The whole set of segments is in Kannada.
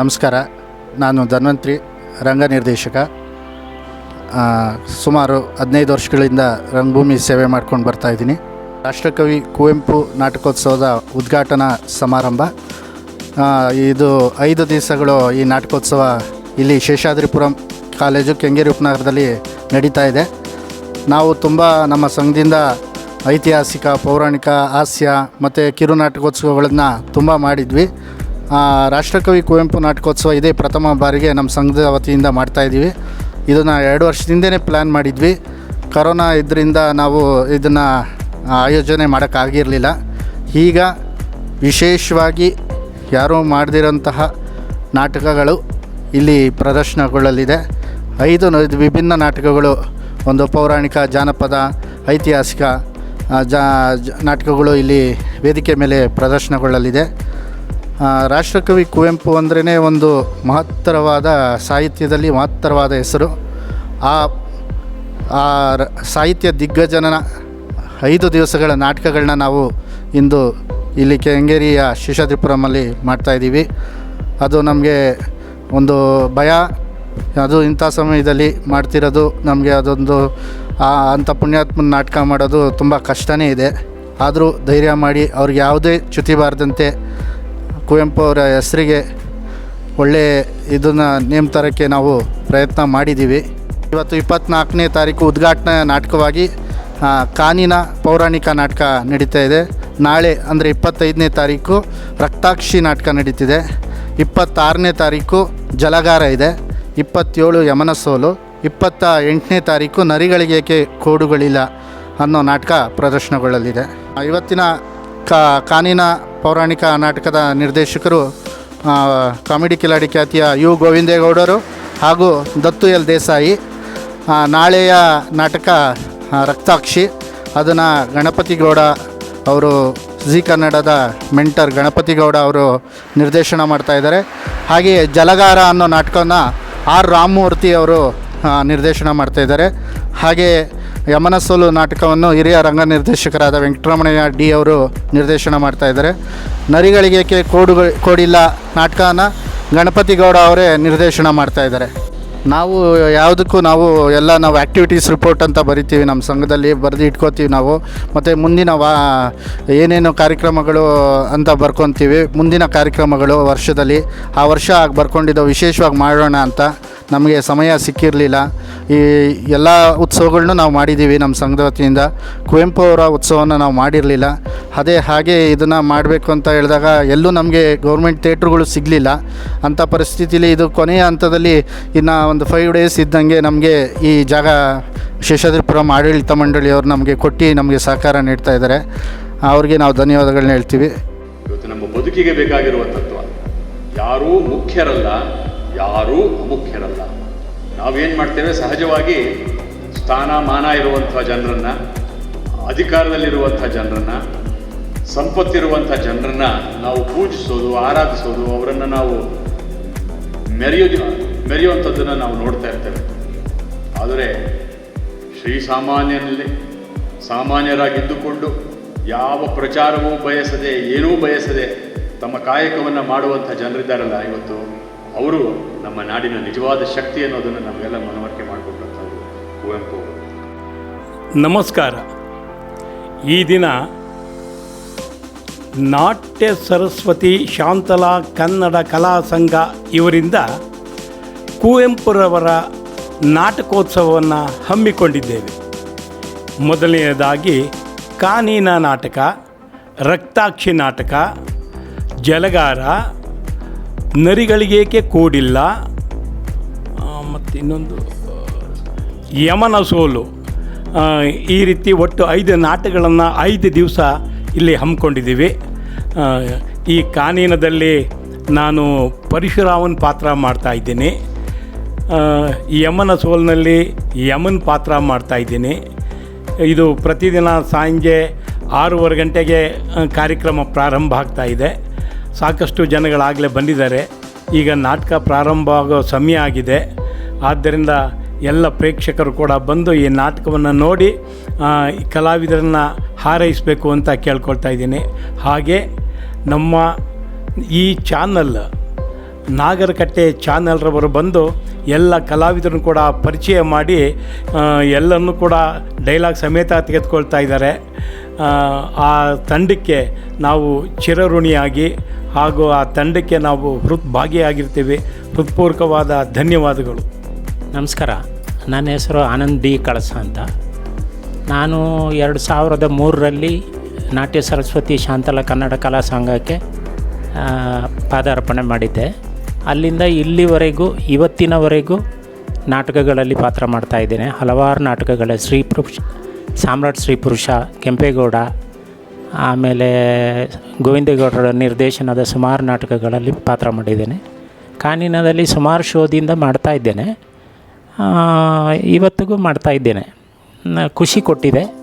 ನಮಸ್ಕಾರ. ನಾನು ಧನ್ವಂತ್ರಿ, ರಂಗ ನಿರ್ದೇಶಕ. ಸುಮಾರು ಹದಿನೈದು ವರ್ಷಗಳಿಂದ ರಂಗಭೂಮಿ ಸೇವೆ ಮಾಡ್ಕೊಂಡು ಬರ್ತಾಯಿದ್ದೀನಿ ರಾಷ್ಟ್ರಕವಿ ಕುವೆಂಪು ನಾಟಕೋತ್ಸವದ ಉದ್ಘಾಟನಾ ಸಮಾರಂಭ. ಇದು ಐದು ದಿವಸಗಳು ಈ ನಾಟಕೋತ್ಸವ ಇಲ್ಲಿ ಶೇಷಾದ್ರಿಪುರಂ ಕಾಲೇಜು ಕೆಂಗೇರಿ ಉಪನಗರದಲ್ಲಿ ನಡೀತಾ ಇದೆ. ನಾವು ತುಂಬ ನಮ್ಮ ಸಂಘದಿಂದ ಐತಿಹಾಸಿಕ, ಪೌರಾಣಿಕ, ಹಾಸ್ಯ ಮತ್ತು ಕಿರು ನಾಟಕೋತ್ಸವಗಳನ್ನು ತುಂಬ ಮಾಡಿದ್ವಿ. ರಾಷ್ಟ್ರಕವಿ ಕುವೆಂಪು ನಾಟಕೋತ್ಸವ ಇದೇ ಪ್ರಥಮ ಬಾರಿಗೆ ನಮ್ಮ ಸಂಘದ ವತಿಯಿಂದ ಮಾಡ್ತಾಯಿದ್ದೀವಿ ಇದನ್ನು ಎರಡು ವರ್ಷದಿಂದನೇ ಪ್ಲ್ಯಾನ್ ಮಾಡಿದ್ವಿ. ಕರೋನಾ ಇದರಿಂದ ನಾವು ಇದನ್ನು ಆಯೋಜನೆ ಮಾಡೋಕ್ಕಾಗಿರಲಿಲ್ಲ ಈಗ ವಿಶೇಷವಾಗಿ ಯಾರೂ ಮಾಡದಿರೋಂತಹ ನಾಟಕಗಳು ಇಲ್ಲಿ ಪ್ರದರ್ಶನಗೊಳ್ಳಲಿದೆ. ಐದು ವಿಭಿನ್ನ ನಾಟಕಗಳು, ಒಂದು ಪೌರಾಣಿಕ, ಜಾನಪದ, ಐತಿಹಾಸಿಕ ಜಾ, ನಾಟಕಗಳು ಇಲ್ಲಿ ವೇದಿಕೆ ಮೇಲೆ ಪ್ರದರ್ಶನಗೊಳ್ಳಲಿದೆ. ರಾಷ್ಟ್ರಕವಿ ಕುವೆಂಪು ಅಂದ್ರೇ ಒಂದು ಮಹತ್ತರವಾದ ಸಾಹಿತ್ಯದಲ್ಲಿ ಮಹತ್ತರವಾದ ಹೆಸರು. ಆ ಆ ಸಾಹಿತ್ಯ ದಿಗ್ಗಜನ ಐದು ದಿವಸಗಳ ನಾಟಕಗಳನ್ನ ನಾವು ಇಂದು ಇಲ್ಲಿ ಕೆಂಗೇರಿಯ ಶಿಷಾದ್ರಿಪುರಮಲ್ಲಿ ಮಾಡ್ತಾಯಿದ್ದೀವಿ ಅದು ನಮಗೆ ಒಂದು ಭಯ, ಅದು ಇಂಥ ಸಮಯದಲ್ಲಿ ಮಾಡ್ತಿರೋದು ನಮಗೆ ಅದೊಂದು, ಆ, ಅಂಥ ಪುಣ್ಯಾತ್ಮನ ನಾಟಕ ಮಾಡೋದು ತುಂಬ ಕಷ್ಟನೇ ಇದೆ. ಆದರೂ ಧೈರ್ಯ ಮಾಡಿ ಅವ್ರಿಗೆ ಯಾವುದೇ ಚ್ಯುತಿ ಬಾರದಂತೆ ಕುವೆಂಪು ಅವರ ಹೆಸರಿಗೆ ಒಳ್ಳೆಯ ಇದನ್ನು ನೇಮ್ ತರೋಕ್ಕೆ ನಾವು ಪ್ರಯತ್ನ ಮಾಡಿದ್ದೀವಿ. ಇವತ್ತು ಇಪ್ಪತ್ತ್ನಾಲ್ಕನೇ ತಾರೀಕು ಉದ್ಘಾಟನಾ ನಾಟಕವಾಗಿ ಕಾನಿನ ಪೌರಾಣಿಕ ನಾಟಕ ನಡೀತಾ ಇದೆ. ನಾಳೆ ಅಂದರೆ ಇಪ್ಪತ್ತೈದನೇ ತಾರೀಕು ರಕ್ತಾಕ್ಷಿ ನಾಟಕ ನಡೀತಿದೆ. ಇಪ್ಪತ್ತಾರನೇ ತಾರೀಕು ಜಲಗಾರ ಇದೆ. ಇಪ್ಪತ್ತೇಳು ಯಮನ ಸೋಲು ಇಪ್ಪತ್ತ ಎಂಟನೇ ತಾರೀಕು ನರಿಗಳಿಗೇಕೆ ಕೋಡುಗಳಿಲ್ಲ ಅನ್ನೋ ನಾಟಕ ಪ್ರದರ್ಶನಗೊಳ್ಳಲಿದೆ. ಇವತ್ತಿನ ಕಾ ಕಾನಿನ ಪೌರಾಣಿಕ ನಾಟಕದ ನಿರ್ದೇಶಕರು ಕಾಮಿಡಿ ಕಿಲಾಡಿ ಖ್ಯಾತಿಯ ಯು ಗೋವಿಂದೇಗೌಡರು ಹಾಗೂ ದತ್ತು ಎಲ್ ದೇಸಾಯಿ. ನಾಳೆಯ ನಾಟಕ ರಕ್ತಾಕ್ಷಿ. ಅದನ್ನು ಗಣಪತಿಗೌಡ ಅವರು, ಜಿ ಕನ್ನಡದ ಮೆಂಟರ್ ಗಣಪತಿಗೌಡ ಅವರು ನಿರ್ದೇಶನ ಮಾಡ್ತಾಯಿದ್ದಾರೆ ಹಾಗೆಯೇ ಜಲಗಾರ ಅನ್ನೋ ನಾಟಕವನ್ನು ಆರ್ ರಾಮಮೂರ್ತಿ ಅವರು ನಿರ್ದೇಶನ ಮಾಡ್ತಾ ಇದ್ದಾರೆ. ಹಾಗೆ ಯಮನ ಸೋಲು ನಾಟಕವನ್ನು ಹಿರಿಯ ರಂಗ ನಿರ್ದೇಶಕರಾದ ವೆಂಕಟರಮಣಯ್ಯ ಡಿ ಅವರು ನಿರ್ದೇಶನ ಮಾಡ್ತಾ ಇದ್ದಾರೆ. ನರಿಗಳಿಗೇಕೆ ಕೋಡುಗಳು ಕೋಡಿಲ್ಲ ನಾಟಕನ ಗಣಪತಿಗೌಡ ಅವರೇ ನಿರ್ದೇಶನ ಮಾಡ್ತಾ ಇದ್ದಾರೆ. ನಾವು ಯಾವುದಕ್ಕೂ ನಾವು ಎಲ್ಲ ನಾವು ಆ್ಯಕ್ಟಿವಿಟೀಸ್ ರಿಪೋರ್ಟ್ ಅಂತ ಬರಿತೀವಿ. ನಮ್ಮ ಸಂಘದಲ್ಲಿ ಬರೆದು ಇಟ್ಕೋತೀವಿ ನಾವು. ಮತ್ತು ಮುಂದಿನ ವಾ ಏನೇನು ಕಾರ್ಯಕ್ರಮಗಳು ಅಂತ ಬರ್ಕೊತೀವಿ. ಮುಂದಿನ ಕಾರ್ಯಕ್ರಮಗಳು ವರ್ಷದಲ್ಲಿ ಆ ವರ್ಷ ಆಗಿ ಬರ್ಕೊಂಡಿದ್ದು ವಿಶೇಷವಾಗಿ ಮಾಡೋಣ ಅಂತ ನಮಗೆ ಸಮಯ ಸಿಕ್ಕಿರಲಿಲ್ಲ. ಈ ಎಲ್ಲ ಉತ್ಸವಗಳನ್ನೂ ನಾವು ಮಾಡಿದ್ದೀವಿ ನಮ್ಮ ಸಂಘದ ವತಿಯಿಂದ. ಕುವೆಂಪು ಅವರ ಉತ್ಸವವನ್ನು ನಾವು ಮಾಡಿರಲಿಲ್ಲ. ಅದೇ ಹಾಗೆ ಇದನ್ನು ಮಾಡಬೇಕು ಅಂತ ಹೇಳಿದಾಗ ಎಲ್ಲೂ ನಮಗೆ ಗೌರ್ಮೆಂಟ್ ಥಿಯೇಟ್ರುಗಳು ಸಿಗಲಿಲ್ಲ. ಅಂಥ ಪರಿಸ್ಥಿತಿಲಿ ಇದು ಕೊನೆಯ ಹಂತದಲ್ಲಿ ಇನ್ನು ಒಂದು ಫೈವ್ ಡೇಸ್ ಇದ್ದಂಗೆ ನಮಗೆ ಈ ಜಾಗ ಶೇಷಾದ್ರಿಪುರಂ ಆಡಳಿತ ಮಂಡಳಿಯವರು ನಮಗೆ ಕೊಟ್ಟು ನಮಗೆ ಸಹಕಾರ ನೀಡ್ತಾ ಇದ್ದಾರೆ. ಅವ್ರಿಗೆ ನಾವು ಧನ್ಯವಾದಗಳನ್ನ ಹೇಳ್ತೀವಿ. ಇವತ್ತು ನಮ್ಮ ಬದುಕಿಗೆ ಬೇಕಾಗಿರುವ ತತ್ವ. ಯಾರೂ ಮುಖ್ಯರಲ್ಲ ಯಾರೂ ಅಮುಖ್ಯರಲ್ಲ ನಾವೇನು ಮಾಡ್ತೇವೆ? ಸಹಜವಾಗಿ ಸ್ಥಾನಮಾನ ಇರುವಂಥ ಜನರನ್ನು, ಅಧಿಕಾರದಲ್ಲಿರುವಂಥ ಜನರನ್ನು, ಸಂಪತ್ತಿರುವಂಥ ಜನರನ್ನು ನಾವು ಪೂಜಿಸೋದು, ಆರಾಧಿಸೋದು, ಅವರನ್ನು ನಾವು ಮೆರೆಯೋದು ಮೆರೆಯುವಂಥದ್ದನ್ನು ನಾವು ನೋಡ್ತಾ ಇರ್ತೇವೆ. ಆದರೆ ಶ್ರೀ ಸಾಮಾನ್ಯನಲ್ಲಿ ಸಾಮಾನ್ಯರಾಗಿದ್ದುಕೊಂಡು ಯಾವ ಪ್ರಚಾರವೂ ಬಯಸದೆ, ಏನೂ ಬಯಸದೆ ತಮ್ಮ ಕಾಯಕವನ್ನು ಮಾಡುವಂಥ ಜನರಿದ್ದಾರಲ್ಲ ಇವತ್ತು? ಅವರು ನಮ್ಮ ನಾಡಿನ ನಿಜವಾದ ಶಕ್ತಿ ಅನ್ನೋದನ್ನು ನಮಗೆಲ್ಲ ಮನವರಿಕೆ ಮಾಡಿಕೊಟ್ಟಂಥವ್ರು ಕುವೆಂಪು ನಮಸ್ಕಾರ. ಈ ದಿನ ನಾಟ್ಯ ಸರಸ್ವತಿ ಶಾಂತಲಾ ಕನ್ನಡ ಕಲಾ ಸಂಘ ಇವರಿಂದ ಕುವೆಂಪುರವರ ನಾಟಕೋತ್ಸವವನ್ನು ಹಮ್ಮಿಕೊಂಡಿದ್ದೇವೆ. ಮೊದಲನೆಯದಾಗಿ ಕಾನೀನ ನಾಟಕ, ರಕ್ತಾಕ್ಷಿ ನಾಟಕ, ಜಲಗಾರ ನರಿಗಳಿಗೇಕೆ ಕೂಡಿಲ್ಲ? ಮತ್ತು ಇನ್ನೊಂದು ಯಮನ ಸೋಲು. ಈ ರೀತಿ ಒಟ್ಟು ಐದು ನಾಟಕಗಳನ್ನು ಐದು ದಿವಸ ಇಲ್ಲಿ ಹಮ್ಮಿಕೊಂಡಿದ್ದೀವಿ. ಈ ಕಾನೀನದಲ್ಲಿ ನಾನು ಪರಶುರಾಮನ ಪಾತ್ರ ಮಾಡ್ತಾಯಿದ್ದೀನಿ ಯಮನ ಸೋಲಿನಲ್ಲಿ ಯಮನ್ ಪಾತ್ರ ಮಾಡ್ತಾಯಿದ್ದೀನಿ ಇದು ಪ್ರತಿದಿನ ಸಂಜೆ ಆರೂವರೆ ಗಂಟೆಗೆ ಕಾರ್ಯಕ್ರಮ ಪ್ರಾರಂಭ ಆಗ್ತಾಯಿದೆ ಸಾಕಷ್ಟು ಜನಗಳಾಗಲೇ ಬಂದಿದ್ದಾರೆ. ಈಗ ನಾಟಕ ಪ್ರಾರಂಭ ಆಗೋ ಸಮಯ ಆಗಿದೆ. ಆದ್ದರಿಂದ ಎಲ್ಲ ಪ್ರೇಕ್ಷಕರು ಕೂಡ ಬಂದು ಈ ನಾಟಕವನ್ನು ನೋಡಿ ಕಲಾವಿದರನ್ನು ಹಾರೈಸಬೇಕು ಅಂತ ಕೇಳ್ಕೊಳ್ತಾ ಇದ್ದೀನಿ. ಹಾಗೆ ನಮ್ಮ ಈ ಚಾನಲ್, ನಾಗರಕಟ್ಟೆ ಚಾನಲ್ರವರು ಬಂದು ಎಲ್ಲ ಕಲಾವಿದರನ್ನು ಕೂಡ ಪರಿಚಯ ಮಾಡಿ ಎಲ್ಲನ್ನು ಕೂಡ ಡೈಲಾಗ್ ಸಮೇತ ತೆಗೆದುಕೊಳ್ತಾ ಇದ್ದಾರೆ. ಆ ತಂಡಕ್ಕೆ ನಾವು ಚಿರಋಣಿಯಾಗಿ ಹಾಗೂ ಆ ತಂಡಕ್ಕೆ ನಾವು ಹೃತ್ ಭಾಗಿಯಾಗಿರ್ತೀವಿ ಹೃತ್ಪೂರ್ವಕವಾದ ಧನ್ಯವಾದಗಳು. ನಮಸ್ಕಾರ. ನನ್ನ ಹೆಸರು ಆನಂದ್ ಬಿ ಕಳಸ ಅಂತ. ನಾನು ಎರಡು ಸಾವಿರದ ಮೂರರಲ್ಲಿ ನಾಟ್ಯ ಸರಸ್ವತಿ ಶಾಂತಲ ಕನ್ನಡ ಕಲಾ ಸಂಘಕ್ಕೆ ಪಾದಾರ್ಪಣೆ ಮಾಡಿದ್ದೆ. ಅಲ್ಲಿಂದ ಇಲ್ಲಿವರೆಗೂ, ಇವತ್ತಿನವರೆಗೂ ನಾಟಕಗಳಲ್ಲಿ ಪಾತ್ರ ಮಾಡ್ತಾಯಿದ್ದೇನೆ ಹಲವಾರು ನಾಟಕಗಳ ಶ್ರೀ ಪುರುಷ ಸಾಮ್ರಾಟ್ ಶ್ರೀ ಪುರುಷ ಕೆಂಪೇಗೌಡ ಆಮೇಲೆ ಗೋವಿಂದೇಗೌಡರ ನಿರ್ದೇಶನದ ಸುಮಾರು ನಾಟಕಗಳಲ್ಲಿ ಪಾತ್ರ ಮಾಡಿದ್ದೇನೆ. ಕಾನಿನದಲ್ಲಿ ಸುಮಾರು ಶೋದಿಂದ ಮಾಡ್ತಾ ಇದ್ದೇನೆ. ಇವತ್ತಿಗೂ ಮಾಡ್ತಾ ಇದ್ದೇನೆ. ಖುಷಿ ಕೊಟ್ಟಿದೆ.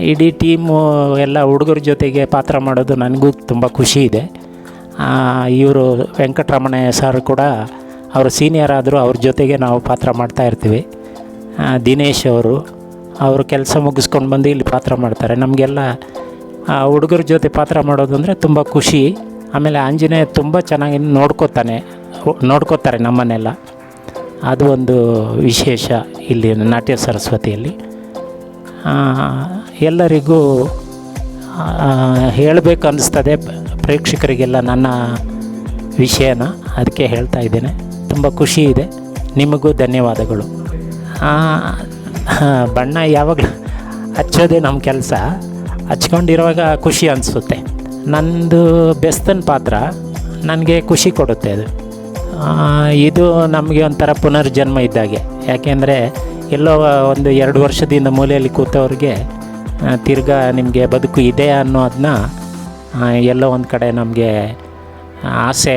ಇಡೀ ಟೀಮು ಎಲ್ಲ ಹುಡುಗರ ಜೊತೆಗೆ ಪಾತ್ರ ಮಾಡೋದು ನನಗೂ ತುಂಬ ಖುಷಿ ಇದೆ. ಇವರು ವೆಂಕಟರಮಣಯ್ಯ ಸರ್ ಕೂಡ ಅವರು ಸೀನಿಯರ್ ಆದರೂ ಅವ್ರ ಜೊತೆಗೆ ನಾವು ಪಾತ್ರ ಮಾಡ್ತಾ ಇರ್ತೀವಿ. ದಿನೇಶ್ ಅವರು ಅವರು ಕೆಲಸ ಮುಗಿಸ್ಕೊಂಡು ಬಂದು ಇಲ್ಲಿ ಪಾತ್ರ ಮಾಡ್ತಾರೆ. ನಮಗೆಲ್ಲ ಹುಡುಗರ ಜೊತೆ ಪಾತ್ರ ಮಾಡೋದು ಅಂದರೆ ತುಂಬ ಖುಷಿ. ಆಮೇಲೆ ಆಂಜನೇಯ ತುಂಬ ಚೆನ್ನಾಗಿ ನೋಡ್ಕೋತಾನೆ, ನೋಡ್ಕೋತಾರೆ ನಮ್ಮನ್ನೆಲ್ಲ. ಅದು ಒಂದು ವಿಶೇಷ ಇಲ್ಲಿ ನಾಟ್ಯ ಸರಸ್ವತಿಯಲ್ಲಿ. ಎಲ್ಲರಿಗೂ ಹೇಳಬೇಕು ಅನ್ನಿಸ್ತದೆ ಪ್ರೇಕ್ಷಕರಿಗೆಲ್ಲ ನನ್ನ ವಿಷಯನ. ಅದಕ್ಕೆ ಹೇಳ್ತಾ ಇದ್ದೇನೆ. ತುಂಬ ಖುಷಿ ಇದೆ. ನಿಮಗೂ ಧನ್ಯವಾದಗಳು. ಬಣ್ಣ ಯಾವಾಗಲೂ ಹಚ್ಚೋದೇ ನಮ್ಮ ಕೆಲಸ. ಹಚ್ಕೊಂಡಿರುವಾಗ ಖುಷಿ ಅನಿಸುತ್ತೆ. ನಂದು ಬೆಸ್ತನ ಪಾತ್ರ ನನಗೆ ಖುಷಿ ಕೊಡುತ್ತೆ ಅದು. ಇದು ನಮಗೆ ಒಂಥರ ಪುನರ್ಜನ್ಮ ಇದ್ದಾಗೆ. ಯಾಕೆಂದರೆ ಎಲ್ಲೋ ಒಂದು ಎರಡು ವರ್ಷದಿಂದ ಮೂಲೆಯಲ್ಲಿ ಕೂತವ್ರಿಗೆ ತಿರ್ಗಾ ನಿಮಗೆ ಬದುಕು ಇದೆ ಅನ್ನೋದನ್ನ ಎಲ್ಲೋ ಒಂದು ಕಡೆ ನಮಗೆ ಆಸೆ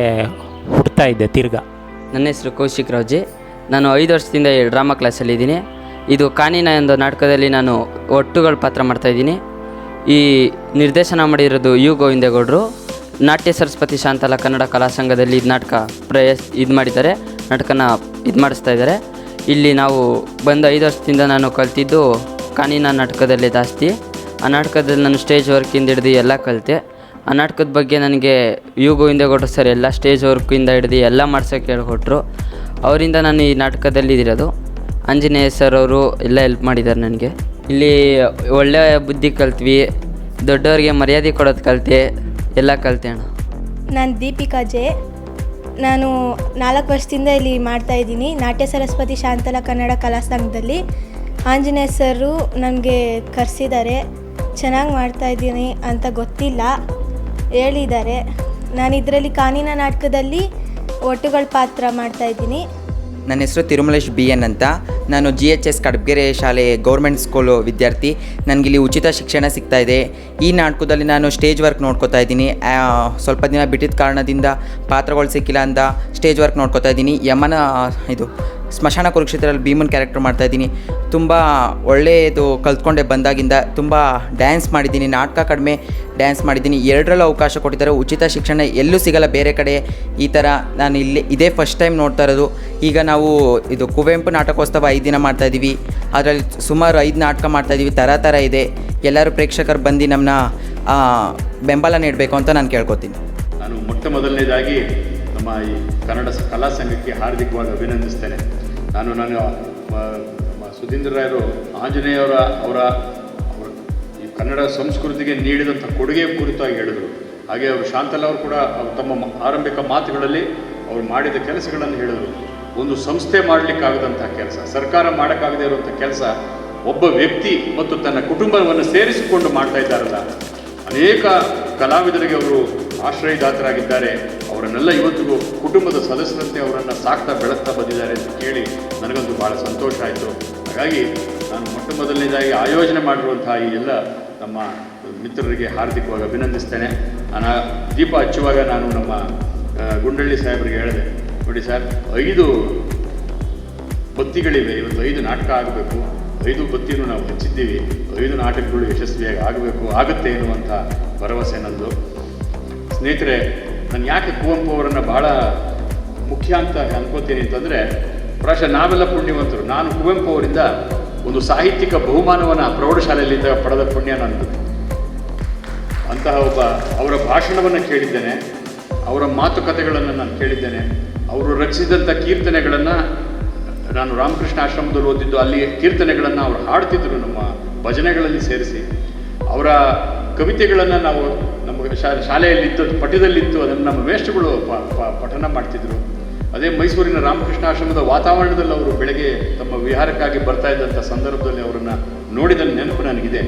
ಹುಡ್ತಾ ಇದೆ ತಿರ್ಗಾ. ನನ್ನ ಹೆಸರು ಕೌಶಿಕ್ ರಾವ್ಜಿ. ನಾನು ಐದು ವರ್ಷದಿಂದ ಡ್ರಾಮಾ ಕ್ಲಾಸಲ್ಲಿದ್ದೀನಿ ಇದು ಕಾನಿನ ಒಂದು ನಾಟಕದಲ್ಲಿ ನಾನು ಒಟ್ಟುಗಳ ಪಾತ್ರ ಮಾಡ್ತಾಯಿದ್ದೀನಿ ಈ ನಿರ್ದೇಶನ ಮಾಡಿರೋದು ಯು ಗೋವಿಂದೇಗೌಡರು ನಾಟ್ಯ ಸರಸ್ವತಿ ಶಾಂತಲ ಕನ್ನಡ ಕಲಾ ಸಂಘದಲ್ಲಿ ಇದು ನಾಟಕ ಪ್ರಯಸ್, ಇದು ಮಾಡಿದ್ದಾರೆ. ನಾಟಕನ ಇದು ಮಾಡಿಸ್ತಾ ಇದ್ದಾರೆ. ಇಲ್ಲಿ ನಾವು ಬಂದ ಐದು ವರ್ಷದಿಂದ ನಾನು ಕಲ್ತಿದ್ದು ಕಾನಿನ ನಾಟಕದಲ್ಲೇ ಜಾಸ್ತಿ. ಆ ನಾಟಕದಲ್ಲಿ ನಾನು ಸ್ಟೇಜ್ ವರ್ಕಿಂದ ಹಿಡ್ದು ಎಲ್ಲ ಕಲಿತೆ. ಆ ನಾಟಕದ ಬಗ್ಗೆ ನನಗೆ ಯು ಗೋವಿಂದೇಗೌಡರು ಸರ್ ಎಲ್ಲ ಸ್ಟೇಜ್ ವರ್ಕಿಂದ ಹಿಡ್ದು ಎಲ್ಲ ಮಾಡ್ಸೋಕೆ ಹೇಳ್ಕೊಟ್ರು. ಅವರಿಂದ ನಾನು ಈ ನಾಟಕದಲ್ಲಿ ಇದಿರೋದು. ಆಂಜನೇಯ ಸರ್ ಅವರು ಎಲ್ಲ ಹೆಲ್ಪ್ ಮಾಡಿದ್ದಾರೆ ನನಗೆ. ಇಲ್ಲಿ ಒಳ್ಳೆಯ ಬುದ್ಧಿ ಕಲ್ತ್ವಿ, ದೊಡ್ಡವರಿಗೆ ಮರ್ಯಾದೆ ಕೊಡೋದು ಕಲಿತೆ, ಎಲ್ಲ ಕಲಿತೆ ಅಣ್ಣ. ನಾನು ದೀಪಿಕಾ ಜೆ. ನಾನು ನಾಲ್ಕು ವರ್ಷದಿಂದ ಇಲ್ಲಿ ಮಾಡ್ತಾ ಇದ್ದೀನಿ. ನಾಟ್ಯ ಸರಸ್ವತಿ ಶಾಂತಲ ಕನ್ನಡ ಕಲಾ ಸಂಘದಲ್ಲಿ. ಆಂಜನೇಯ ಸರು ನನಗೆ ಕರೆಸಿದ್ದಾರೆ ಚೆನ್ನಾಗಿ ಮಾಡ್ತಾ ಇದ್ದೀನಿ ಅಂತ ಗೊತ್ತಿಲ್ಲ, ಹೇಳಿದ್ದಾರೆ. ನಾನು ಇದರಲ್ಲಿ ಕಾನಿನ ನಾಟಕದಲ್ಲಿ ಒಟ್ಟುಗಳ ಪಾತ್ರ ಮಾಡ್ತಾ ಇದ್ದೀನಿ. ನನ್ನ ಹೆಸರು ತಿರುಮಲೇಶ್ ಬಿ ಎನ್ ಅಂತ. ನಾನು ಜಿ ಎಚ್ ಎಸ್ ಕಡಬಗೆರೆ ಶಾಲೆ ಗೌರ್ಮೆಂಟ್ ಸ್ಕೂಲು ವಿದ್ಯಾರ್ಥಿ. ನನಗಿಲ್ಲಿ ಉಚಿತ ಶಿಕ್ಷಣ ಸಿಗ್ತಾ ಇದೆ. ಈ ನಾಟಕದಲ್ಲಿ ನಾನು ಸ್ಟೇಜ್ ವರ್ಕ್ ನೋಡ್ಕೋತಾ ಇದ್ದೀನಿ. ಸ್ವಲ್ಪ ದಿನ ಬಿಟ್ಟಿದ್ದ ಕಾರಣದಿಂದ ಪಾತ್ರಗಳು ಸಿಕ್ಕಿಲ್ಲ ಅಂತ ಸ್ಟೇಜ್ ವರ್ಕ್ ನೋಡ್ಕೋತಾ ಇದ್ದೀನಿ. ಯಮನ, ಇದು ಸ್ಮಶಾನ ಕುರುಕ್ಷೇತ್ರದಲ್ಲಿ ಭೀಮನ್ ಕ್ಯಾರೆಕ್ಟರ್ ಮಾಡ್ತಾ ಇದ್ದೀನಿ. ತುಂಬ ಒಳ್ಳೆಯದು ಕಲ್ತ್ಕೊಂಡೆ ಬಂದಾಗಿಂದ ತುಂಬ ಡ್ಯಾನ್ಸ್ ಮಾಡಿದ್ದೀನಿ. ನಾಟಕ ಕಡಿಮೆ ಡ್ಯಾನ್ಸ್ ಮಾಡಿದ್ದೀನಿ. ಎರಡರಲ್ಲೂ ಅವಕಾಶ ಕೊಟ್ಟಿದ್ದಾರೆ. ಉಚಿತ ಶಿಕ್ಷಣ ಎಲ್ಲೂ ಸಿಗಲ್ಲ ಬೇರೆ ಕಡೆ. ಈ ಥರ ನಾನು ಇಲ್ಲಿ ಇದೇ ಫಸ್ಟ್ ಟೈಮ್ ನೋಡ್ತಾ ಇರೋದು. ಈಗ ನಾವು ಇದು ಕುವೆಂಪು ನಾಟಕೋತ್ಸವ ಐದು ದಿನ ಮಾಡ್ತಾ ಇದ್ದೀವಿ. ಅದರಲ್ಲಿ ಸುಮಾರು ಐದು ನಾಟಕ ಮಾಡ್ತಾ ಇದ್ದೀವಿ. ಥರ ಥರ ಇದೆ. ಎಲ್ಲರೂ ಪ್ರೇಕ್ಷಕರು ಬಂದು ನಮ್ಮನ್ನ ಬೆಂಬಲ ನೀಡಬೇಕು ಅಂತ ನಾನು ಕೇಳ್ಕೊತೀನಿ. ನಾನು ಮೊಟ್ಟ ಮೊದಲನೇದಾಗಿ ನಮ್ಮ ಈ ಕನ್ನಡ ಕಲಾ ಸಂಘಕ್ಕೆ ಹಾರ್ದಿಕವಾಗಿ ಅಭಿನಂದಿಸ್ತೇನೆ. ನಾನು ನಾನು ಸುಧೀಂದ್ರ ರಾಯರು, ಆಂಜನೇಯವರ, ಅವರ ಈ ಕನ್ನಡ ಸಂಸ್ಕೃತಿಗೆ ನೀಡಿದಂಥ ಕೊಡುಗೆ ಕುರಿತಾಗಿ ಹೇಳಿದರು. ಹಾಗೆ ಅವರು ಶಾಂತಲ್ ಅವರು ಕೂಡ ಅವರು ತಮ್ಮ ಆರಂಭಿಕ ಮಾತುಗಳಲ್ಲಿ ಅವರು ಮಾಡಿದ ಕೆಲಸಗಳನ್ನು ಹೇಳಿದರು. ಒಂದು ಸಂಸ್ಥೆ ಮಾಡಲಿಕ್ಕಾಗದಂಥ ಕೆಲಸ, ಸರ್ಕಾರ ಮಾಡೋಕ್ಕಾಗದೇ ಇರುವಂಥ ಕೆಲಸ, ಒಬ್ಬ ವ್ಯಕ್ತಿ ಮತ್ತು ತನ್ನ ಕುಟುಂಬವನ್ನು ಸೇರಿಸಿಕೊಂಡು ಮಾಡ್ತಾ ಇದ್ದಾರಲ್ಲ, ಅನೇಕ ಕಲಾವಿದರಿಗೆ ಅವರು ಆಶ್ರಯದಾತರಾಗಿದ್ದಾರೆ. ಅವರನ್ನೆಲ್ಲ ಇವತ್ತಿಗೂ ಕುಟುಂಬದ ಸದಸ್ಯರಂತೆ ಅವರನ್ನು ಸಾಕ್ತಾ ಬೆಳೆಸ್ತಾ ಬಂದಿದ್ದಾರೆ ಅಂತ ಕೇಳಿ ನನಗಂತೂ ಭಾಳ ಸಂತೋಷ ಆಯಿತು. ಹಾಗಾಗಿ ನಾನು ಮೊಟ್ಟ ಮೊದಲನೇದಾಗಿ ಆಯೋಜನೆ ಮಾಡಿರುವಂತಹ ಈ ಎಲ್ಲ ನಮ್ಮ ಮಿತ್ರರಿಗೆ ಹಾರ್ದಿಕವಾಗಿ ಅಭಿನಂದಿಸ್ತೇನೆ. ನಾನು ದೀಪ ಹಚ್ಚುವಾಗ ನಾನು ನಮ್ಮ ಗುಂಡಳ್ಳಿ ಸಾಹೇಬರಿಗೆ ಹೇಳಿದೆ, ನೋಡಿ ಸರ್, ಐದು ಬತ್ತಿಗಳಿವೆ, ಇವತ್ತು ಐದು ನಾಟಕ ಆಗಬೇಕು. ಐದು ಬತ್ತಿನೂ ನಾವು ಹಚ್ಚಿದ್ದೀವಿ. ಐದು ನಾಟಕಗಳು ಯಶಸ್ವಿಯಾಗಿ ಆಗಬೇಕು, ಆಗುತ್ತೆ ಎನ್ನುವಂಥ ಭರವಸೆ ನಂದು ಸ್ನೇಹಿತರೆ ನಾನು ಯಾಕೆ ಕುವೆಂಪು ಅವರನ್ನು ಬಹಳ ಮುಖ್ಯ ಅಂತ ಅನ್ಕೋತೀನಿ ಅಂತಂದರೆ ಪ್ರಾಶಃ ನಾವೆಲ್ಲ ಪುಣ್ಯವಂತರು. ನಾನು ಕುವೆಂಪು ಅವರಿಂದ ಒಂದು ಸಾಹಿತ್ಯಿಕ ಬಹುಮಾನವನ್ನು ಪ್ರೌಢಶಾಲೆಯಲ್ಲಿ ಪಡೆದ ಪುಣ್ಯ ನನ್ನದು ಅಂತಹ ಒಬ್ಬ ಅವರ ಭಾಷಣವನ್ನು ಕೇಳಿದ್ದೇನೆ, ಅವರ ಮಾತುಕತೆಗಳನ್ನು ನಾನು ಕೇಳಿದ್ದೇನೆ, ಅವರು ರಚಿಸಿದಂಥ ಕೀರ್ತನೆಗಳನ್ನು ನಾನು ರಾಮಕೃಷ್ಣ ಆಶ್ರಮದಲ್ಲಿ ಓದಿದ್ದು ಅಲ್ಲಿ ಕೀರ್ತನೆಗಳನ್ನು ಅವರು ಹಾಡ್ತಿದ್ರು ನಮ್ಮ ಭಜನೆಗಳಲ್ಲಿ ಸೇರಿಸಿ. ಅವರ ಕವಿತೆಗಳನ್ನು ನಾವು ನಮ್ಮ ಶಾಲೆಯಲ್ಲಿತ್ತು, ಪಠ್ಯದಲ್ಲಿತ್ತು, ಅದನ್ನು ನಮ್ಮ ಮೇಷ್ಟ್ರುಗಳು ಪಠನ ಮಾಡ್ತಿದ್ರು. ಅದೇ ಮೈಸೂರಿನ ರಾಮಕೃಷ್ಣ ಆಶ್ರಮದ ವಾತಾವರಣದಲ್ಲಿ ಅವರು ಬೆಳಗ್ಗೆ ತಮ್ಮ ವಿಹಾರಕ್ಕಾಗಿ ಬರ್ತಾ ಇದ್ದಂಥ ಸಂದರ್ಭದಲ್ಲಿ ಅವರನ್ನು ನೋಡಿದ ನೆನಪು ನನಗಿದೆ.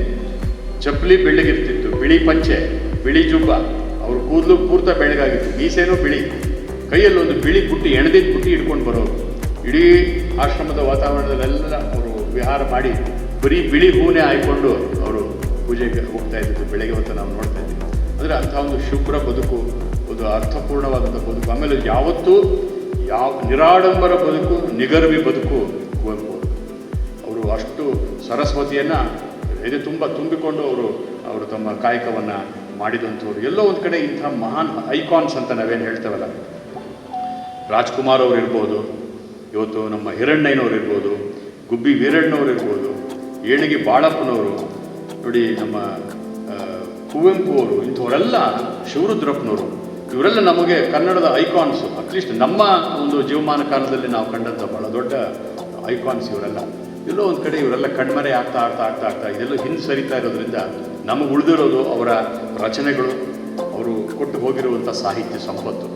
ಚಪ್ಪಲಿ ಬೆಳ್ಳಗಿರ್ತಿತ್ತು, ಬಿಳಿ ಪಂಚೆ, ಬಿಳಿ ಜುಬ್ಬ. ಅವರು ಕೂದಲು ಪೂರ್ತ ಬೆಳಗಾಗಿತ್ತು ಮೀಸೇನೂ ಬಿಳಿ. ಕೈಯಲ್ಲೊಂದು ಬಿಳಿ ಬುಟ್ಟಿ ಎಣದಿದ್ದ ಬುಟ್ಟಿ ಇಟ್ಕೊಂಡು ಬರೋರು. ಇಡೀ ಆಶ್ರಮದ ವಾತಾವರಣದಲ್ಲೆಲ್ಲ ಅವರು ವಿಹಾರ ಮಾಡಿ ಬರೀ ಬಿಳಿ ಹೂನೇ ಅವರು ಪೂಜೆಗೆ ಹೋಗ್ತಾ ಇದ್ದದ್ದು, ಬೆಳಗ್ಗೆ ಹೊತ್ತು ನಾವು ನೋಡ್ತಾ ಇದ್ದೀವಿ. ಅಂದರೆ ಅಂಥ ಒಂದು ಶುಭ್ರ ಬದುಕು, ಒಂದು ಅರ್ಥಪೂರ್ಣವಾದಂಥ ಬದುಕು. ಆಮೇಲೆ ಯಾವತ್ತೂ ಯಾವ ನಿರಾಡಂಬರ ಬದುಕು, ನಿಗರ್ವಿ ಬದುಕು ಕುವೆಂಪು ಅವರು. ಅಷ್ಟು ಸರಸ್ವತಿಯನ್ನು ಎದೆ ತುಂಬ ತುಂಬಿಕೊಂಡು ಅವರು ಅವರು ತಮ್ಮ ಕಾಯಕವನ್ನು ಮಾಡಿದಂಥವ್ರು. ಎಲ್ಲೋ ಒಂದು ಕಡೆ ಇಂಥ ಮಹಾನ್ ಐಕಾನ್ಸ್ ಅಂತ ನಾವೇನು ಹೇಳ್ತೇವಲ್ಲ? ರಾಜ್ಕುಮಾರ್ ಅವರು ಇರ್ಬೋದು, ಇವತ್ತು ನಮ್ಮ ಹಿರಣ್ಣಯ್ಯನವ್ರು ಇರ್ಬೋದು, ಗುಬ್ಬಿ ವೀರಣ್ಣವ್ರು ಇರ್ಬೋದು, ಏಣಿಗೆ ಬಾಳಪ್ಪನವರು ನೋಡಿ, ನಮ್ಮ ಕುವೆಂಪು ಅವರು, ಇಂಥವರೆಲ್ಲ ಶಿವರುದ್ರಪ್ಪನವರು ಇವರೆಲ್ಲ ನಮಗೆ ಕನ್ನಡದ ಐಕಾನ್ಸು ಅಟ್ಲೀಸ್ಟ್ ನಮ್ಮ ಒಂದು ಜೀವಮಾನ ಕಾಲದಲ್ಲಿ ನಾವು ಕಂಡಂಥ ಬಹಳ ದೊಡ್ಡ ಐಕಾನ್ಸ್ ಇವರೆಲ್ಲ. ಎಲ್ಲೋ ಒಂದು ಕಡೆ ಇವರೆಲ್ಲ ಕಣ್ಮರೆ ಆಗ್ತಾ ಆಗ್ತಾ ಆಗ್ತಾ ಆಗ್ತಾ ಇದೆಲ್ಲ ಹಿಂದೆ ಸರಿತಾ ಇರೋದ್ರಿಂದ ನಮಗೆ ಉಳಿದಿರೋದು ಅವರ ರಚನೆಗಳು, ಅವರು ಕೊಟ್ಟು ಹೋಗಿರುವಂಥ ಸಾಹಿತ್ಯ ಸಂಪತ್ತು.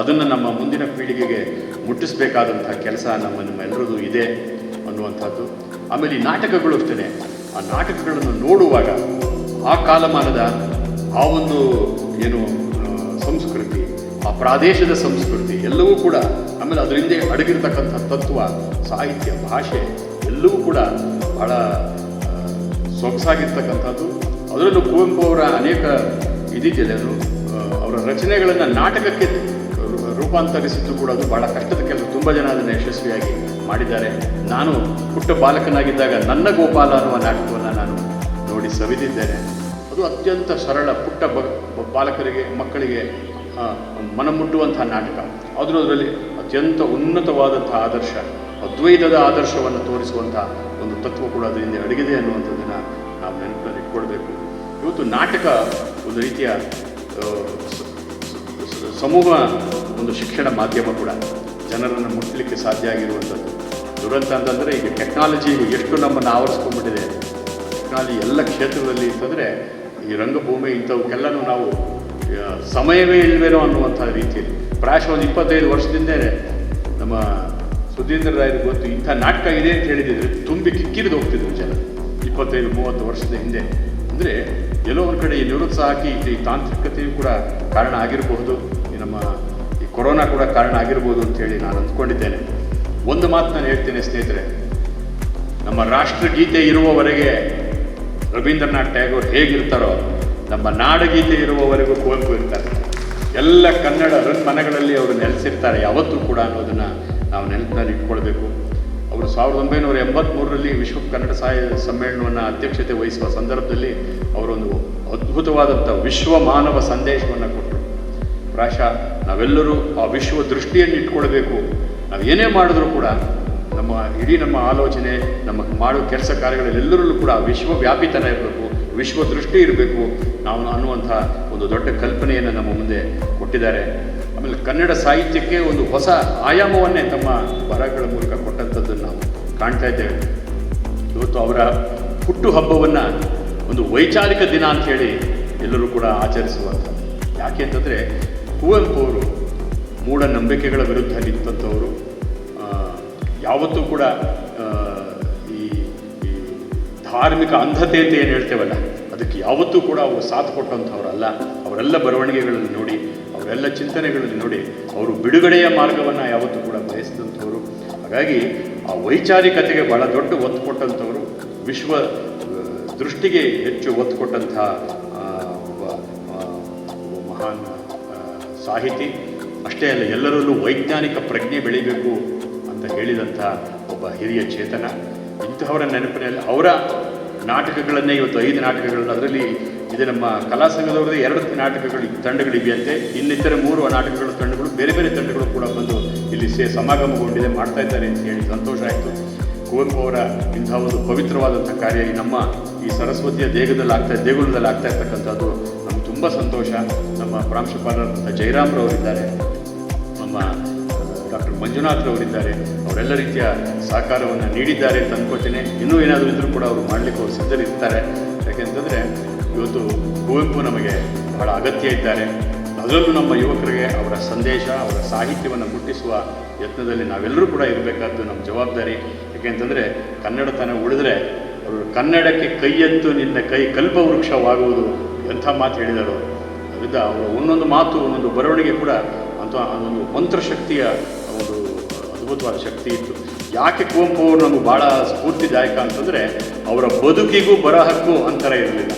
ಅದನ್ನು ನಮ್ಮ ಮುಂದಿನ ಪೀಳಿಗೆಗೆ ಮುಟ್ಟಿಸಬೇಕಾದಂಥ ಕೆಲಸ ನಮ್ಮ ನಮ್ಮೆಲ್ಲರದು ಇದೆ ಅನ್ನುವಂಥದ್ದು. ಆಮೇಲೆ ಈ ನಾಟಕಗಳು ಅಷ್ಟೇ ಆ ನಾಟಕಗಳನ್ನು ನೋಡುವಾಗ ಆ ಕಾಲಮಾನದ ಆ ಒಂದು ಏನು ಸಂಸ್ಕೃತಿ, ಆ ಪ್ರಾದೇಶದ ಸಂಸ್ಕೃತಿ ಎಲ್ಲವೂ ಕೂಡ ಆಮೇಲೆ ಅದರಿಂದ ಅಡಗಿರ್ತಕ್ಕಂಥ ತತ್ವ, ಸಾಹಿತ್ಯ, ಭಾಷೆ ಎಲ್ಲವೂ ಕೂಡ ಬಹಳ ಸೊಗಸಾಗಿರ್ತಕ್ಕಂಥದ್ದು. ಅದರಲ್ಲೂ ಕುವೆಂಪು ಅವರ ಅನೇಕ ಇದಿದೆಯಲ್ಲ ಅವರ ರಚನೆಗಳನ್ನು ನಾಟಕಕ್ಕೆ ರೂಪಾಂತರಿಸಿದ್ದು ಕೂಡ ಅದು ಬಹಳ ಕಷ್ಟದ ಕೆಲಸ. ತುಂಬ ಜನ ಅದನ್ನು ಯಶಸ್ವಿಯಾಗಿ ಮಾಡಿದ್ದಾರೆ. ನಾನು ಪುಟ್ಟ ಬಾಲಕನಾಗಿದ್ದಾಗ ನನ್ನ ಗೋಪಾಲ ಅನ್ನುವ ನಾಟಕವನ್ನು ನಾನು ನೋಡಿ ಸವಿದಿದ್ದೇನೆ. ಅದು ಅತ್ಯಂತ ಸರಳ ಪುಟ್ಟ ಬಾಲಕರಿಗೆ, ಮಕ್ಕಳಿಗೆ ಮನ ಮನಮುಟ್ಟುವಂಥ ನಾಟಕ. ಆದರೂ ಅದರಲ್ಲಿ ಅತ್ಯಂತ ಉನ್ನತವಾದಂಥ ಆದರ್ಶ, ಅದ್ವೈತದ ಆದರ್ಶವನ್ನು ತೋರಿಸುವಂಥ ಒಂದು ತತ್ವ ಕೂಡ ಅದರಿಂದ ಅಡಗಿದೆ ಅನ್ನುವಂಥದ್ದನ್ನು ನಾವು ನೆನಪಿನಲ್ಲಿ ಇಟ್ಕೊಳ್ಬೇಕು. ಇವತ್ತು ನಾಟಕ ಒಂದು ರೀತಿಯ ಸಮೂಹ, ಒಂದು ಶಿಕ್ಷಣ ಮಾಧ್ಯಮ ಕೂಡ. ಜನರನ್ನು ಮುಟ್ಟಲಿಕ್ಕೆ ಸಾಧ್ಯ ಆಗಿರುವಂಥದ್ದು. ದುರಂತ ಅಂತಂದರೆ ಈಗ ಟೆಕ್ನಾಲಜಿ ಎಷ್ಟು ನಮ್ಮನ್ನು ಆವರಿಸ್ಕೊಂಡ್ಬಿಟ್ಟಿದೆ. ಟೆಕ್ನಾಲಜಿ ಎಲ್ಲ ಕ್ಷೇತ್ರದಲ್ಲಿ ಅಂತಂದರೆ ಈ ರಂಗಭೂಮಿ ಇಂಥವಕ್ಕೆಲ್ಲನೂ ನಾವು ಸಮಯವೇ ಇಲ್ವೇನೋ ಅನ್ನುವಂಥ ರೀತಿಯಲ್ಲಿ. ಪ್ರಾಯಶಃ ಒಂದು ಇಪ್ಪತ್ತೈದು ವರ್ಷದಿಂದೇ ನಮ್ಮ ಸುಧೀಂದ್ರ ರಾಯರು ಗೊತ್ತು, ಇಂಥ ನಾಟಕ ಇದೆ ಅಂತ ಹೇಳಿದಿದ್ರೆ ತುಂಬಿ ಕಿಕ್ಕಿರಿದು ಹೋಗ್ತಿದ್ರು ಜನ. ಇಪ್ಪತ್ತೈದು, ಮೂವತ್ತು ವರ್ಷದ ಹಿಂದೆ. ಅಂದರೆ ಎಲ್ಲೋ ಒಂದು ಕಡೆ ಈ ನಿರುತ್ಸಾಹಕ್ಕೆ ಈ- ತಾಂತ್ರಿಕತೆಯು ಕೂಡ ಕಾರಣ ಆಗಿರಬಹುದು. ಈ ನಮ್ಮ ಕೊರೋನಾ ಕೂಡ ಕಾರಣ ಆಗಿರ್ಬೋದು ಅಂತೇಳಿ ನಾನು ಅಂದ್ಕೊಂಡಿದ್ದೇನೆ. ಒಂದು ಮಾತು ನಾನು ಹೇಳ್ತೇನೆ ಸ್ನೇಹಿತರೆ. ನಮ್ಮ ರಾಷ್ಟ್ರಗೀತೆ ಇರುವವರೆಗೆ ರವೀಂದ್ರನಾಥ್ ಟ್ಯಾಗೋರ್ ಹೇಗಿರ್ತಾರೋ, ನಮ್ಮ ನಾಡಗೀತೆ ಇರುವವರೆಗೂ ಕುವೆಂಪು ಇರ್ತಾರೆ. ಎಲ್ಲ ಕನ್ನಡ ಮನೆಗಳಲ್ಲಿ ಅವರು ನೆಲೆಸಿರ್ತಾರೆ, ಯಾವತ್ತೂ ಕೂಡ ಅನ್ನೋದನ್ನು ನಾವು ನೆನಪಿನಲ್ಲಿ ಇಟ್ಕೊಳ್ಬೇಕು. ಅವರು ಸಾವಿರದ ಒಂಬೈನೂರ ಎಂಬತ್ತ್ಮೂರರಲ್ಲಿ ವಿಶ್ವ ಕನ್ನಡ ಸಾಹಿತ್ಯ ಸಮ್ಮೇಳನವನ್ನು ಅಧ್ಯಕ್ಷತೆ ವಹಿಸುವ ಸಂದರ್ಭದಲ್ಲಿ ಅವರೊಂದು ಅದ್ಭುತವಾದಂಥ ವಿಶ್ವ ಮಾನವ ಸಂದೇಶವನ್ನು ಕೊಟ್ಟರು. ಪ್ರಾಯಶಃ ನಾವೆಲ್ಲರೂ ಆ ವಿಶ್ವ ದೃಷ್ಟಿಯನ್ನು ಇಟ್ಕೊಳ್ಬೇಕು. ನಾವು ಏನೇ ಮಾಡಿದ್ರೂ ಕೂಡ ನಮ್ಮ ಇಡೀ ನಮ್ಮ ಆಲೋಚನೆ, ನಮ್ಮ ಮಾಡೋ ಕೆಲಸ ಕಾರ್ಯಗಳಲ್ಲಿ ಎಲ್ಲರಲ್ಲೂ ಕೂಡ ವಿಶ್ವವ್ಯಾಪಿತನ ಇರಬೇಕು, ವಿಶ್ವ ದೃಷ್ಟಿ ಇರಬೇಕು ನಾವು ಅನ್ನುವಂಥ ಒಂದು ದೊಡ್ಡ ಕಲ್ಪನೆಯನ್ನು ನಮ್ಮ ಮುಂದೆ ಕೊಟ್ಟಿದ್ದಾರೆ. ಆಮೇಲೆ ಕನ್ನಡ ಸಾಹಿತ್ಯಕ್ಕೆ ಒಂದು ಹೊಸ ಆಯಾಮವನ್ನೇ ತಮ್ಮ ಬರಗಳ ಮೂಲಕ ಕೊಟ್ಟಂಥದ್ದನ್ನು ನಾವು ಕಾಣ್ತಾ ಇದ್ದೇವೆ. ಇವತ್ತು ಅವರ ಹುಟ್ಟು ಹಬ್ಬವನ್ನು ಒಂದು ವೈಚಾರಿಕ ದಿನ ಅಂಥೇಳಿ ಎಲ್ಲರೂ ಕೂಡ ಆಚರಿಸುವಂಥ ಯಾಕೆ ಅಂತಂದರೆ ಕುವೆಂಪು ಅವರು ಮೂಢನಂಬಿಕೆಗಳ ವಿರುದ್ಧ ನಿಂತಂಥವರು. ಯಾವತ್ತೂ ಕೂಡ ಈ ಧಾರ್ಮಿಕ ಅಂಧತೆ ಅಂತ ಏನು ಹೇಳ್ತೇವಲ್ಲ, ಅದಕ್ಕೆ ಯಾವತ್ತೂ ಕೂಡ ಅವರು ಸಾಥ್ ಕೊಟ್ಟಂಥವ್ರಲ್ಲ. ಅವರೆಲ್ಲ ಬರವಣಿಗೆಗಳನ್ನು ನೋಡಿ, ಅವರೆಲ್ಲ ಚಿಂತನೆಗಳನ್ನು ನೋಡಿ, ಅವರು ಬಿಡುಗಡೆಯ ಮಾರ್ಗವನ್ನು ಯಾವತ್ತೂ ಕೂಡ ಬಯಸಿದಂಥವ್ರು. ಹಾಗಾಗಿ ಆ ವೈಚಾರಿಕತೆಗೆ ಬಹಳ ದೊಡ್ಡ ಒತ್ತು ಕೊಟ್ಟಂಥವರು, ವಿಶ್ವ ದೃಷ್ಟಿಗೆ ಹೆಚ್ಚು ಒತ್ತು ಒಬ್ಬ ಮಹಾನ್ ಸಾಹಿತಿ, ಅಷ್ಟೇ ಅಲ್ಲ, ಎಲ್ಲರಲ್ಲೂ ವೈಜ್ಞಾನಿಕ ಪ್ರಜ್ಞೆ ಬೆಳಿಬೇಕು ಅಂತ ಹೇಳಿದಂಥ ಒಬ್ಬ ಹಿರಿಯ ಚೇತನ. ಇಂತಹವರ ನೆನಪಿನಲ್ಲಿ ಅವರ ನಾಟಕಗಳನ್ನೇ ಇವತ್ತು ಐದು ನಾಟಕಗಳನ್ನು ಅದರಲ್ಲಿ ಇದು ನಮ್ಮ ಕಲಾ ಸಂಘದವ್ರದ್ದು ಎರಡು ನಾಟಕಗಳು ತಂಡಗಳಿವೆಯಂತೆ. ಇನ್ನಿತರ ಮೂರು ನಾಟಕಗಳ ತಂಡಗಳು, ಬೇರೆ ಬೇರೆ ತಂಡಗಳು ಕೂಡ ಬಂದು ಇಲ್ಲಿ ಸೇ ಸಮಾಗಮಗೊಂಡಿದೆ, ಮಾಡ್ತಾ ಇದ್ದಾರೆ ಅಂತ ಹೇಳಿ ಸಂತೋಷ ಆಯಿತು. ಕುವೆಂಪು ಅವರ ಇಂಥ ಒಂದು ಪವಿತ್ರವಾದಂಥ ಕಾರ್ಯ ಈ ನಮ್ಮ ಈ ಸರಸ್ವತಿಯ ದೇಗದಲ್ಲಿ ಆಗ್ತಾ ದೇಗುಲದಲ್ಲಿ ಆಗ್ತಾ ಇರ್ತಕ್ಕಂಥದ್ದು ತುಂಬ ಸಂತೋಷ. ನಮ್ಮ ಪ್ರಾಂಶುಪಾಲರಾದಂಥ ಜಯರಾಮ್ರವರಿದ್ದಾರೆ ನಮ್ಮ ಡಾಕ್ಟರ್ ಮಂಜುನಾಥ್ರವರಿದ್ದಾರೆ ಅವರೆಲ್ಲ ರೀತಿಯ ಸಹಕಾರವನ್ನು ನೀಡಿದ್ದಾರೆ ಅಂತ ಅನ್ಕೋತೀನಿ. ಇನ್ನೂ ಏನಾದರೂ ಇದ್ದರೂ ಕೂಡ ಅವರು ಮಾಡಲಿಕ್ಕೆ ಅವರು ಸಿದ್ಧರಿರ್ತಾರೆ. ಯಾಕೆಂತಂದರೆ ಇವತ್ತು ಕುವೆಂಪು ನಮಗೆ ಬಹಳ ಅಗತ್ಯ ಇದ್ದಾರೆ. ಅದರಲ್ಲೂ ನಮ್ಮ ಯುವಕರಿಗೆ ಅವರ ಸಂದೇಶ, ಅವರ ಸಾಹಿತ್ಯವನ್ನು ಮುಟ್ಟಿಸುವ ಯತ್ನದಲ್ಲಿ ನಾವೆಲ್ಲರೂ ಕೂಡ ಇರಬೇಕಾದ್ದು ನಮ್ಮ ಜವಾಬ್ದಾರಿ. ಯಾಕೆಂತಂದರೆ ತಾನೇ ಉಳಿದ್ರೆ ಅವರು ಕನ್ನಡಕ್ಕೆ ಕೈ ಎತ್ತು ನಿನ್ನ ಕೈ ಕಲ್ಪವೃಕ್ಷವಾಗುವುದು ಎಂಥ ಮಾತು ಹೇಳಿದರು ಅದರಿಂದ ಅವರ ಒಂದೊಂದು ಮಾತು, ಒಂದೊಂದು ಬರವಣಿಗೆ ಕೂಡ ಅಂತ ಅದೊಂದು ಮಂತ್ರಶಕ್ತಿಯ ಒಂದು ಅದ್ಭುತವಾದ ಶಕ್ತಿ ಇತ್ತು. ಯಾಕೆ ಕುವೆಂಪು ಅವರು ನಮಗೆ ಭಾಳ ಸ್ಫೂರ್ತಿದಾಯಕ ಅಂತಂದರೆ, ಅವರ ಬದುಕಿಗೂ ಬರಹಕ್ಕೂ ಅಂತರ ಇರಲಿಲ್ಲ.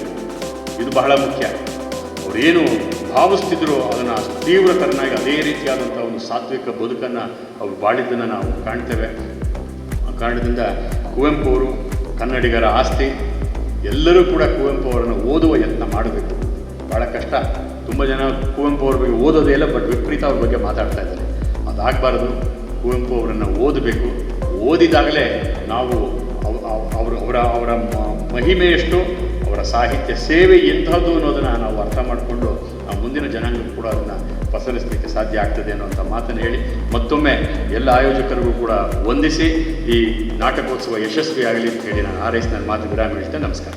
ಇದು ಬಹಳ ಮುಖ್ಯ. ಅವರೇನು ಭಾವಿಸ್ತಿದ್ರು ಅದನ್ನು ತೀವ್ರತರನಾಗಿ ಅದೇ ರೀತಿಯಾದಂಥ ಒಂದು ಸಾತ್ವಿಕ ಬದುಕನ್ನು ಅವರು ಬಾಳಿದ್ದನ್ನು ನಾವು ಕಾಣ್ತೇವೆ. ಆ ಕಾರಣದಿಂದ ಕುವೆಂಪು ಅವರು ಕನ್ನಡಿಗರ ಆಸ್ತಿ ಎಲ್ಲರೂ ಕೂಡ ಕುವೆಂಪು ಅವರನ್ನು ಓದುವ ಯತ್ನ ಮಾಡಬೇಕು. ಭಾಳ ಕಷ್ಟ. ತುಂಬ ಜನ ಕುವೆಂಪು ಅವ್ರ ಬಗ್ಗೆ ಓದೋದೇ ಇಲ್ಲ, ಬಟ್ ವಿಪರೀತ ಅವ್ರ ಬಗ್ಗೆ ಮಾತಾಡ್ತಾ ಇದ್ದಾರೆ. ಅದಾಗಬಾರ್ದು. ಕುವೆಂಪು ಅವರನ್ನು ಓದಬೇಕು. ಓದಿದಾಗಲೇ ನಾವು ಅವರು ಅವ್- ಅವರ ಅವರ ಮಹಿಮೆ ಮಹಿಮೆಯಷ್ಟು, ಅವರ ಸಾಹಿತ್ಯ ಸೇವೆ ಎಂಥದ್ದು ಅನ್ನೋದನ್ನು ನಾವು ಅರ್ಥ ಮಾಡಿಕೊಂಡು, ಆ ಮುಂದಿನ ಜನಾಂಗ ಕೂಡ ಅದನ್ನು ಪಸರಿಸಲಿಕ್ಕೆ ಸಾಧ್ಯ ಆಗ್ತದೆ ಅನ್ನೋಂಥ ಮಾತನ್ನು ಹೇಳಿ ಮತ್ತೊಮ್ಮೆ ಎಲ್ಲ ಆಯೋಜಕರಿಗೂ ಕೂಡ ವಂದಿಸಿ ಈ ನಾಟಕೋತ್ಸವ ಯಶಸ್ವಿಯಾಗಲಿ ಅಂತ ಹೇಳಿ ನಾನು ಆರೈಸಿ ನನ್ನ ಮಾತು ವಿರಾಮ ಹೇಳ್ತೇನೆ ನಮಸ್ಕಾರ.